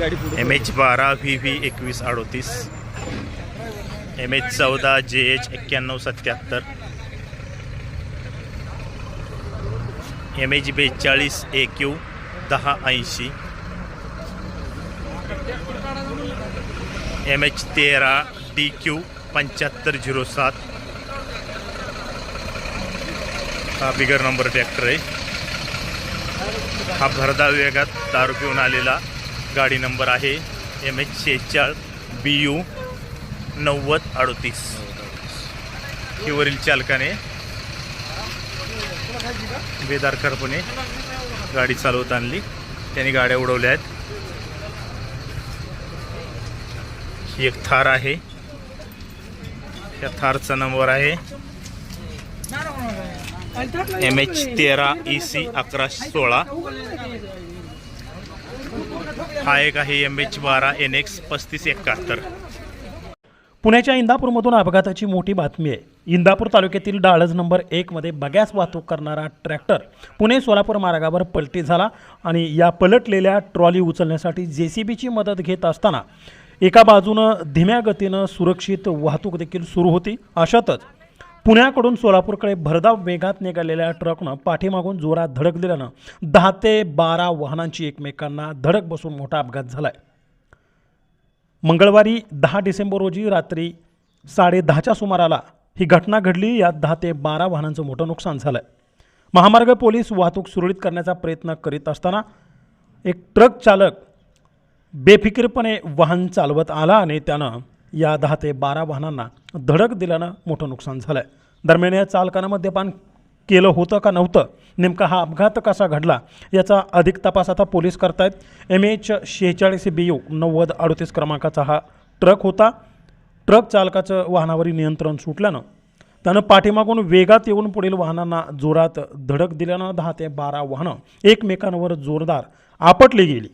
गाडी M H बारा V V एकवीस अडोतीस. एम एच चौदा जे एच एक्क्याण्णव सत्याहत्तर एम एच बेचाळीस ए क्यू दहा ऐंशी. एम एच तेरा डी क्यू पंच्याहत्तर झिरो सात. हा बिगर नंबर ट्रॅक्टर आहे. हा भरधाव वेगात दारू पिऊन आलेला गाडी नंबर आहे एम एच शेहेचाळ बी यू नव्वद अडतीस. ही वरील चालकाने बेदारकारपणे गाडी चालवत आणली. त्यांनी गाड्या उडवल्या आहेत. ही एक थार आहे. या थारचा नंबर आहे. एम एच तेरा ई सी अकरा सोळा. हा एक आहे एम एच बारा एन एक्स पस्तीस एकाहत्तर. पुण्याच्या इंदापूरमधून अपघाताची मोठी बातमी आहे. इंदापूर तालुक्यातील डाळज नंबर एकमध्ये बगॅस वाहतूक करणारा ट्रॅक्टर पुणे सोलापूर मार्गावर पलटी झाला आणि या पलटलेल्या ट्रॉली उचलण्यासाठी जे सी बीची मदत घेत असताना एका बाजूनं धीम्या गतीनं सुरक्षित वाहतूक देखील सुरू होती. अशातच पुण्याकडून सोलापूरकडे भरधाव वेगात निघालेल्या ट्रकनं पाठीमागून जोरात धडक दिल्यानं दहा ते बारा वाहनांची एकमेकांना धडक बसून मोठा अपघात झाला आहे मंगळवारी दहा डिसेंबर रोजी रात्री साडे दहाच्या सुमाराला ही घटना घडली. यात दहा ते बारा वाहनांचं मोठं नुकसान झालं आहे महामार्ग पोलीस वाहतूक सुरळीत करण्याचा प्रयत्न करीत असताना एक ट्रक चालक बेफिकीरपणे वाहन चालवत आला आणि त्यानं या दहा ते बारा वाहनांना धडक दिल्यानं मोठं नुकसान झालं आहे दरम्यान या चालकानं मद्यपान केलं होतं का नव्हतं? नेमका हा अपघात कसा घडला? याचा अधिक तपास आता पोलीस करतायत. एम एच शेहेचाळीस बी यू नव्वद अडतीस क्रमांकाचा हा ट्रक होता. ट्रक चालकाचं वाहनावरील नियंत्रण सुटल्यानं त्यानं पाठीमागून वेगात येऊन पुढील वाहनांना जोरात धडक दिल्यानं दहा ते बारा वाहनं एकमेकांवर जोरदार आपटली गेली.